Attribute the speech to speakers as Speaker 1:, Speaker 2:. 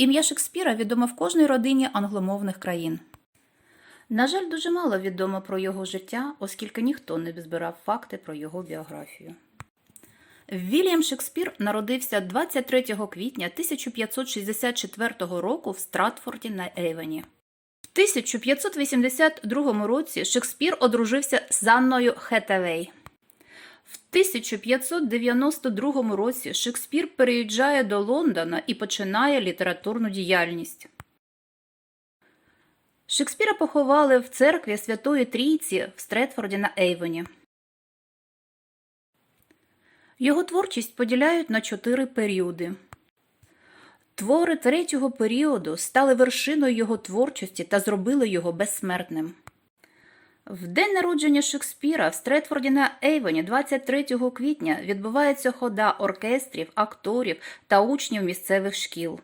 Speaker 1: Ім'я Шекспіра відомо в кожній родині англомовних країн. На жаль, дуже мало відомо про його життя, оскільки ніхто не збирав факти про його біографію. Вільям Шекспір народився 23 квітня 1564 року в Стратфорді на Ейвені. В 1582 році Шекспір одружився з Анною Хетавей. В 1592 році Шекспір переїжджає до Лондона і починає літературну діяльність. Шекспіра поховали в церкві Святої Трійці в Стретфорді на Ейвені. Його творчість поділяють на чотири періоди. Твори третього періоду стали вершиною його творчості та зробили його безсмертним. В день народження Шекспіра в Стретфорді на Ейвені 23 квітня відбувається хода оркестрів, акторів та учнів місцевих шкіл.